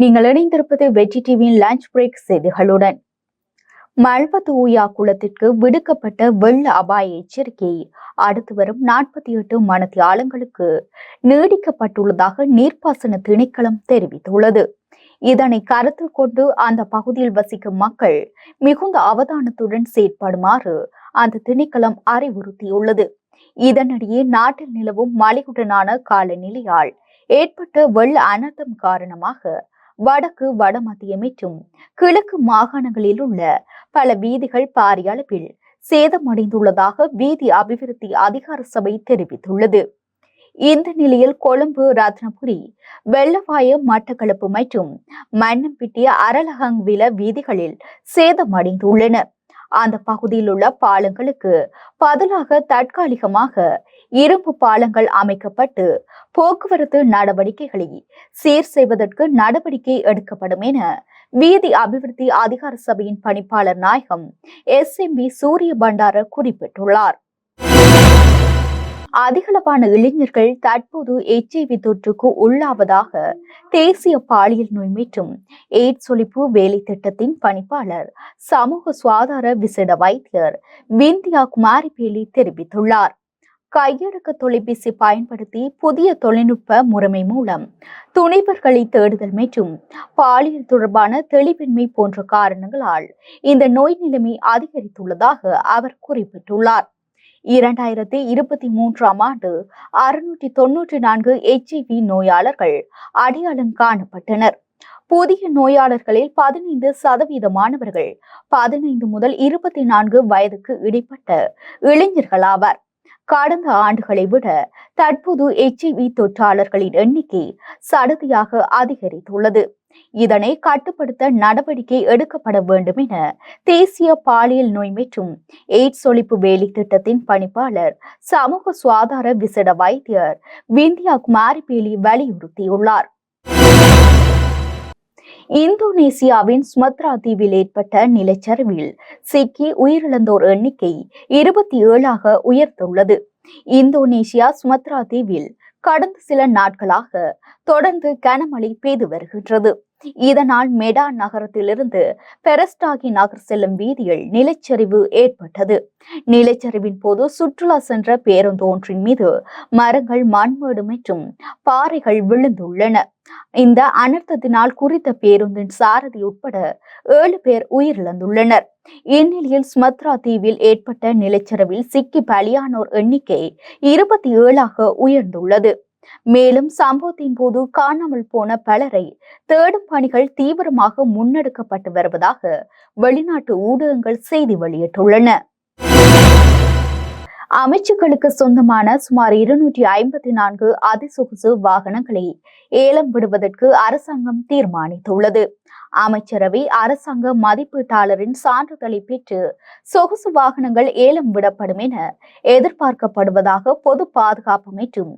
நீங்கள் இணைந்திருப்பது வெற்றி டிவியின் லஞ்ச் பிரேக் செய்திகளுடன். மல்பத்து ஊயா குளத்திற்கு விடுக்கப்பட்ட வெள்ள அபாய எச்சரிக்கை அடுத்து வரும் நாற்பத்தி எட்டு மணத்தியாலங்களுக்கு நீடிக்கப்பட்டுள்ளதாக நீர்ப்பாசன திணைக்களம் தெரிவித்துள்ளது. இதனை கருத்தில் கொண்டு அந்த பகுதியில் வசிக்கும் மக்கள் மிகுந்த அவதானத்துடன் செயற்படுமாறு அந்த திணைக்களம் அறிவுறுத்தியுள்ளது. இதனிடையே நாட்டில் நிலவும் மழையுடனான காலநிலையால் ஏற்பட்ட வெள்ள அனர்த்தம் காரணமாக வடக்கு வடமத்திய மற்றும் கிழக்கு மாகாணங்களில் உள்ள பல வீதிகள் பாரிய அளவில் சேதமடைந்துள்ளதாக வீதி அபிவிருத்தி அதிகார சபை தெரிவித்துள்ளது. இந்த நிலையில் கொழும்பு ரத்னபுரி வெள்ளவாயம் மட்டக்களப்பு மற்றும் மன்னம்பிட்டிய அரலகங்வில வீதிகளில் சேதமடைந்துள்ளன. அந்த பகுதியில் உள்ள பாலங்களுக்கு பதிலாக தற்காலிகமாக இரும்பு பாலங்கள் அமைக்கப்பட்டு போக்குவரத்து நடவடிக்கைகளை சீர் செய்வதற்கு நடவடிக்கை எடுக்கப்படும் என வீதி அபிவிருத்தி அதிகார சபையின் பணிப்பாளர் நாயகம் எஸ் எம் பி சூரிய பண்டார குறிப்பிட்டுள்ளார். அதிகளவான இளைஞர்கள் தற்போது எச்ஐவி தொற்றுக்கு உள்ளாவதாக தேசிய பாலியல் நோய் மற்றும் எய்ட்ஸ் ஒழிப்பு வேலை திட்டத்தின் பணிப்பாளர் சமூக சுகாதார விசேட வைத்தியர் விந்தியா குமாரி பேலி தெரிவித்துள்ளார். கையடக்க தொலைபேசி பயன்படுத்தி புதிய தொழில்நுட்ப முறைமை மூலம் துணைவர்களை தேடுதல் மற்றும் பாலியல் தொடர்பான தெளிவின்மை போன்ற காரணங்களால் இந்த நோய் நிலைமை அதிகரித்துள்ளதாக அவர் குறிப்பிட்டுள்ளார். இரண்டாயிரத்தி இருபத்தி மூன்றாம் ஆண்டு அறுநூற்றி தொன்னூற்றி நான்கு எச்ஐவி நோயாளர்கள் அடையாளம் காணப்பட்டனர். புதிய நோயாளர்களில் பதினைந்து சதவீதமானவர்கள் பதினைந்து முதல் இருபத்தி நான்கு வயதுக்கு இடைப்பட்ட இளைஞர்களாவர். கடந்த ஆண்டுகளை விட தற்போது எச்ஐவி தொற்றாளர்களின் எண்ணிக்கை சடுதியாக அதிகரித்துள்ளது. இதனை கட்டுப்படுத்த நடவடிக்கை எடுக்கப்பட வேண்டும் என தேசிய பாலியல் நோய் மற்றும் எய்ட்ஸ் ஒழிப்பு வேலை திட்டத்தின் பணிப்பாளர் சமூக சுகாதார விசேட வைத்தியர் விந்தியா குமாரி பேலி வலியுறுத்தியுள்ளார். இந்தோனேசியாவின் சுமத்ரா தீவில் ஏற்பட்ட நிலச்சரிவில் சிக்கி உயிரிழந்தோர் எண்ணிக்கை இருபத்தி ஏழாக உயர்ந்துள்ளது. இந்தோனேசியா சுமத்ரா தீவில் கடந்த சில நாட்களாக தொடர்ந்து கனமழை பெய்து வருகின்றது. இதனால் மெடா நகரத்திலிருந்து பெரஸ்டாகி நகர் செல்லும் வீதியில் நிலச்சரிவு ஏற்பட்டது. நிலச்சரிவின் போது சுற்றுலா சென்ற பேருந்து ஒன்றின் மீது மரங்கள் மண்மேடு மற்றும் பாறைகள் விழுந்துள்ளன. இந்த அனர்த்தத்தினால் குறித்த பேருந்தின் சாரதி உட்பட ஏழு பேர் உயிரிழந்துள்ளனர். இந்நிலையில் சுமத்ரா தீவில் ஏற்பட்ட நிலச்சரிவில் சிக்கி பலியானோர் எண்ணிக்கை இருபத்தி ஏழாக உயர்ந்துள்ளது. மேலும் சம்பவத்தின் போது காணாமல் போன பலரை தேடும் பணிகள் தீவிரமாக முன்னெடுக்கப்பட்டு வருவதாக வெளிநாட்டு ஊடகங்கள் செய்தி வெளியிட்டுள்ளன. அமைச்சுக்களுக்கு சொந்தமான சுமார் இருநூற்றி ஐம்பத்தி நான்கு அதிசொகுசு வாகனங்களை ஏலம் விடுவதற்கு அரசாங்கம் தீர்மானித்துள்ளது. அமைச்சரவை அரசாங்க மதிப்பீட்டாளரின் சான்றிதழை பெற்று சொகுசு வாகனங்கள் ஏலம் விடப்படும் என எதிர்பார்க்கப்படுவதாக பொது பாதுகாப்பு மற்றும்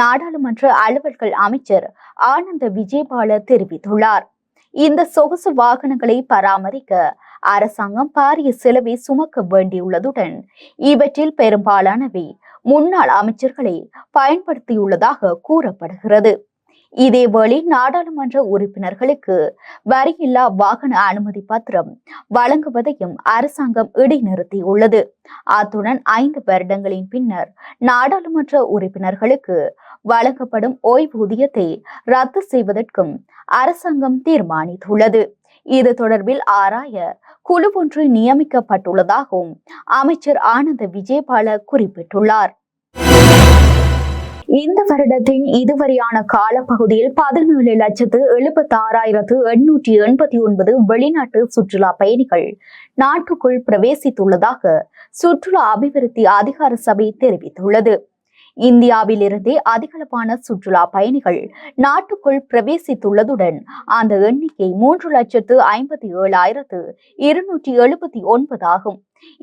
நாடாளுமன்ற அலுவல்கள் அமைச்சர் ஆனந்த விஜயபால தெரிவித்துள்ளார். இந்த சொகுசு வாகனங்களை பராமரிக்க அரசாங்கம் பாரிய செலவை சுமக்க வேண்டியுள்ளதுடன் இவற்றில் பெரும்பாலானவை முன்னாள் அமைச்சர்களை பயன்படுத்தியுள்ளதாக கூறப்படுகிறது. இதேவேளை நாடாளுமன்ற உறுப்பினர்களுக்கு வரியில்லா வாகன அனுமதி பத்திரம் வழங்குவதையும் அரசாங்கம் இடைநிறுத்தியுள்ளது. அத்துடன் ஐந்து வருடங்களின் பின்னர் நாடாளுமன்ற உறுப்பினர்களுக்கு வழங்கப்படும் ஓய்வூதியத்தை ரத்து செய்வதற்கும் அரசாங்கம் தீர்மானித்துள்ளது. இது தொடர்பில் ஆராய குழு ஒன்று நியமிக்கப்பட்டுள்ளதாகவும் அமைச்சர் ஆனந்த விஜயபால குறிப்பிட்டுள்ளார். இந்த வருடத்தின் இதுவரையான காலப்பகுதியில் பதினேழு லட்சத்து எழுபத்தி ஆறாயிரத்து எண்ணூற்றி எண்பத்தி ஒன்பது வெளிநாட்டு சுற்றுலா பயணிகள் நாட்டுக்குள் பிரவேசித்துள்ளதாக சுற்றுலா அபிவிருத்தி அதிகார சபை தெரிவித்துள்ளது. இந்தியாவிலிருந்தே அதிகளவான சுற்றுலா பயணிகள் நாட்டுக்குள் பிரவேசித்துள்ளதுடன் அந்த எண்ணிக்கை மூன்று லட்சத்து ஐம்பத்தி ஏழாயிரத்து இருநூற்றி எழுபத்தி ஒன்பது ஆகும்.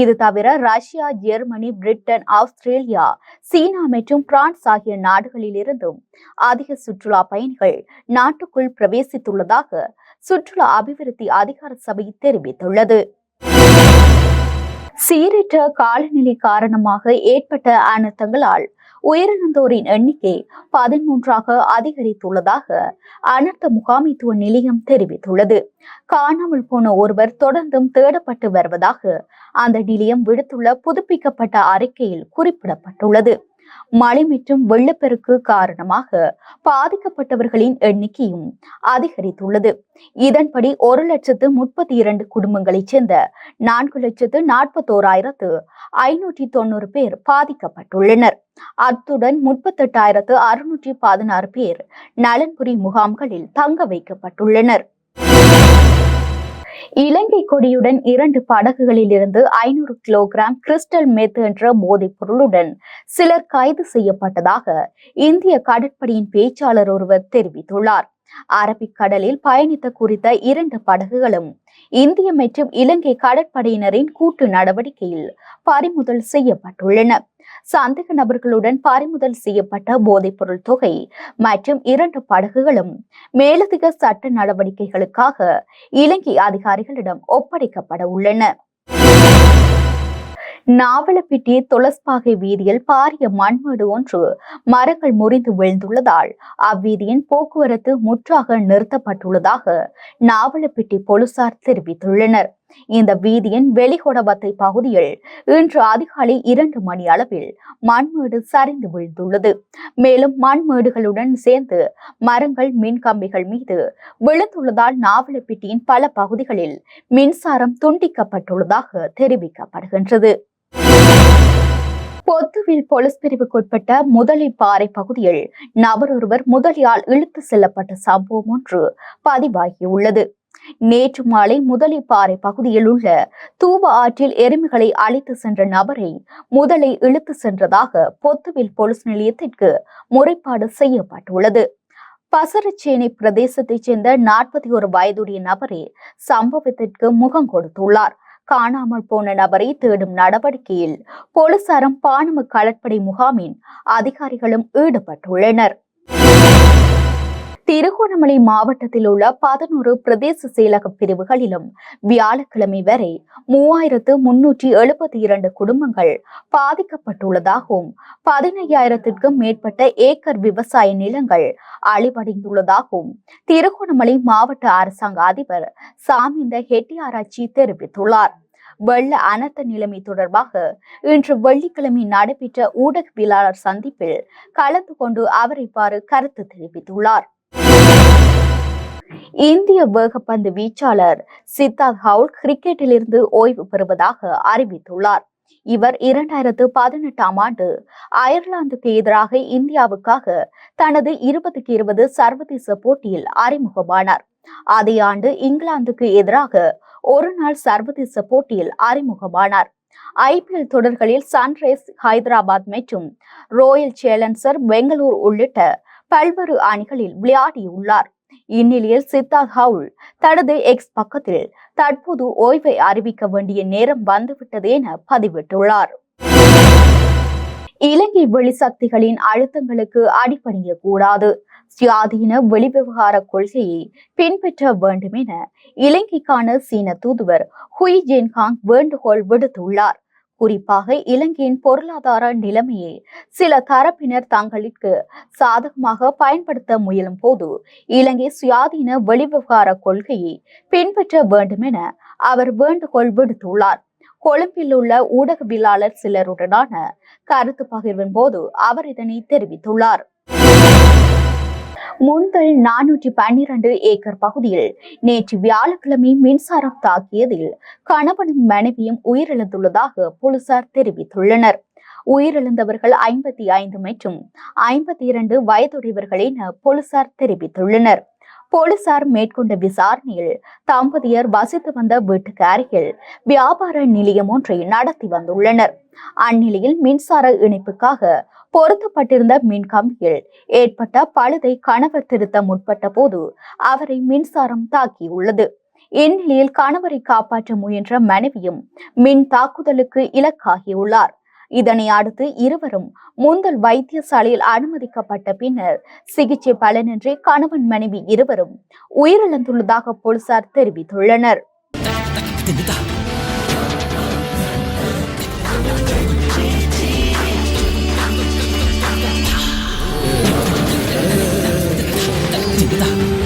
இது தவிர Russia Germany Britain Australia China மற்றும் பிரான்ஸ் ஆகிய நாடுகளிலிருந்தும் அதிக சுற்றுலா பயணிகள் நாட்டுக்குள் பிரவேசித்துள்ளதாக சுற்றுலா அபிவிருத்தி அதிகார சபை தெரிவித்துள்ளது. சீரற்ற காலநிலை காரணமாக ஏற்பட்ட அனர்த்தங்களால் உயிரிழந்தோரின் எண்ணிக்கை பதிமூன்றாக அதிகரித்துள்ளதாக அனர்த்த முகாமைத்துவ நிலையம் தெரிவித்துள்ளது. காணாமல் போன ஒருவர் தொடர்ந்தும் தேடப்பட்டு வருவதாக அந்த நிலையம் விடுத்துள்ள புதுப்பிக்கப்பட்ட அறிக்கையில் குறிப்பிடப்பட்டுள்ளது. மழை மற்றும் வெள்ளப்பெருக்கு காரணமாக பாதிக்கப்பட்டவர்களின் எண்ணிக்கையும் அதிகரித்துள்ளது. இதன்படி ஒரு லட்சத்து முப்பத்தி இரண்டு குடும்பங்களைச் சேர்ந்த நான்கு லட்சத்து நாற்பத்தோராயிரத்து ஐநூற்றி தொண்ணூறு பேர் பாதிக்கப்பட்டுள்ளனர். அத்துடன் முப்பத்தெட்டாயிரத்து அறுநூற்றி பதினாறு பேர் நலன்புரி முகாம்களில் தங்க வைக்கப்பட்டுள்ளனர். இலங்கை கொடியுடன் இரண்டு படகுகளில் இருந்து ஐநூறு கிலோகிராம் கிறிஸ்டல் மெத் என்ற போதைப் பொருளுடன் சிலர் கைது செய்யப்பட்டதாக இந்திய கடற்படையின் பேச்சாளர் ஒருவர் தெரிவித்துள்ளார். அரபிக் கடலில் பயணித்த குறித்த இரண்டு படகுகளும் இந்திய மற்றும் இலங்கை கடற்படையினரின் கூட்டு நடவடிக்கையில் பறிமுதல் செய்யப்பட்டுள்ளன. சந்தேக நபர்களுடன் பறிமுதல் செய்யப்பட்ட போதைப்பொருள் தொகை மற்றும் இரண்டு படகுகளும் மேலதிக சட்ட நடவடிக்கைகளுக்காக இலங்கை அதிகாரிகளிடம் ஒப்படைக்கப்பட உள்ளன. நாவலப்பிட்டி துளஸ்பாகை வீதியில் பாரிய மண்மேடு ஒன்று மரங்கள் முறிந்து விழுந்துள்ளதால் அவ்வீதியின் போக்குவரத்து முற்றாக நிறுத்தப்பட்டுள்ளதாக நாவலப்பிட்டி போலீசார் தெரிவித்துள்ளனர். இந்த வீதியின் வெளிகொடவத்தை பகுதியில் இன்று அதிகாலை இரண்டு மணி அளவில் மண்மேடு சரிந்து விழுந்துள்ளது. மேலும் மண்மேடுகளுடன் சேர்ந்து மரங்கள் மின் கம்பிகள் மீது விழுந்துள்ளதால் நாவலப்பிட்டியின் பல பகுதிகளில் மின்சாரம் துண்டிக்கப்பட்டுள்ளதாக தெரிவிக்கப்படுகின்றது. பொத்துவில் போலீஸ் பிரிவுக்குட்பட்ட முதலி பாறை பகுதியில் நபர் ஒருவர் முதலியால் இழுத்து செல்லப்பட்ட சம்பவம் ஒன்று பதிவாகியுள்ளது. நேற்று மாலை முதலிப்பாறை பகுதியில் உள்ள தூவ ஆற்றில் எருமைகளை அழைத்து சென்ற நபரை முதலை இழுத்து சென்றதாக பொத்துவில் போலீஸ் நிலையத்திற்கு முறைப்பாடு செய்யப்பட்டுள்ளது. பசரச்சேனை பிரதேசத்தைச் சேர்ந்த நாற்பத்தி ஒரு வயதுடைய நபரே சம்பவத்திற்கு முகம் கொடுத்துள்ளார். காணாமல் போன நபரை தேடும் நடவடிக்கையில் போலீசாரும் பானும கடற்படை முகாமின் அதிகாரிகளும் ஈடுபட்டுள்ளனர். திருகோணமலை மாவட்டத்தில் உள்ள பதினோரு பிரதேச செயலக பிரிவுகளிலும் வியாழக்கிழமை வரை மூவாயிரத்து முன்னூற்றி எழுபத்தி இரண்டு குடும்பங்கள் பாதிக்கப்பட்டுள்ளதாகவும் பதினையாயிரத்திற்கும் மேற்பட்ட ஏக்கர் விவசாய நிலங்கள் அழிவடைந்துள்ளதாகவும் திருகோணமலை மாவட்ட அரசாங்க அதிபர் சாமிந்த ஹெட்டியாராய்ச்சி தெரிவித்துள்ளார். வெள்ள அனர்த்த நிலைமை தொடர்பாக இன்று வெள்ளிக்கிழமை நடைபெற்ற ஊடகவியலாளர் சந்திப்பில் கலந்து கொண்டு அவர் இவ்வாறு கருத்து தெரிவித்துள்ளார். இந்திய வேகப்பந்து வீச்சாளர் சித்தார்த் ஹவுல் கிரிக்கெட்டிலிருந்து ஓய்வு பெறுவதாக அறிவித்துள்ளார். இவர் இரண்டாயிரத்து பதினெட்டாம் ஆண்டு அயர்லாந்துக்கு எதிராக இந்தியாவுக்காக தனது இருபதுக்கு இருபது சர்வதேச போட்டியில் அறிமுகமானார். அதே ஆண்டு இங்கிலாந்துக்கு எதிராக ஒரு நாள் சர்வதேச போட்டியில் அறிமுகமானார். ஐபிஎல் தொடர்களில் சன்ரைஸ் ஹைதராபாத் மற்றும் ரோயல் சேலஞ்சர் பெங்களூர் உள்ளிட்ட பல்வேறு அணிகளில் விளையாடியுள்ளார். இந்நிலையில் சித்தார்த் ஹவுல் தனது எக்ஸ் பக்கத்தில் தற்போது ஓய்வை அறிவிக்க வேண்டிய நேரம் வந்துவிட்டது என பதிவிட்டுள்ளார். இலங்கை வெளிசக்திகளின் அழுத்தங்களுக்கு அடிபணிய கூடாது சுயாதீன வெளிவிவகார கொள்கையை பின்பற்ற வேண்டும் என இலங்கைக்கான சீன தூதுவர் ஹுய் ஜென்காங் வேண்டுகோள் விடுத்துள்ளார். குறிப்பாக இலங்கையின் பொருளாதார நிலைமையை சில தரப்பினர் தங்களுக்கு சாதகமாக பயன்படுத்த முயலும் போது இலங்கை சுயாதீன வெளிவிவகார கொள்கையை பின்பற்ற வேண்டும் என அவர் வேண்டுகோள் விடுத்துள்ளார். கொழும்பில் உள்ள ஊடகவியலாளர் சிலருடனான கருத்து பகிர்வின் போது அவர் இதனை தெரிவித்துள்ளார். முந்தல் நானூற்றி பன்னிரண்டு ஏக்கர் பகுதியில் நேற்று வியாழக்கிழமை மின்சாரம் தாக்கியதில் கணவனும் மனைவியும் உயிரிழந்துள்ளதாக போலீசார் தெரிவித்துள்ளனர். உயிரிழந்தவர்கள் ஐம்பத்தி ஐந்து மற்றும் ஐம்பத்தி இரண்டு வயதுடையவர்கள் என போலீசார் தெரிவித்துள்ளனர். போலீசார் மேற்கொண்ட விசாரணையில் தம்பதியர் வசித்து வந்த வீட்டுக்கு அருகில் வியாபார நிலையம் ஒன்றை நடத்தி வந்துள்ளனர். அந்நிலையில் மின்சார இணைப்புக்காக பொருத்தப்பட்டிருந்த மின் கம்பியில் ஏற்பட்ட பழுதை கணவர் திருத்த முற்பட்ட போது அவரை மின்சாரம் தாக்கியுள்ளது. இந்நிலையில் கணவரை காப்பாற்ற முயன்ற மனைவியும் மின் தாக்குதலுக்கு இலக்காகியுள்ளார். இதனை அடுத்து இருவரும் முந்தல் வைத்தியசாலையில் அனுமதிக்கப்பட்ட பின்னர் சிகிச்சை பலனின்றி கணவன் மனைவி இருவரும் உயிரிழந்துள்ளதாக போலீசார் தெரிவித்துள்ளனர் Yeah.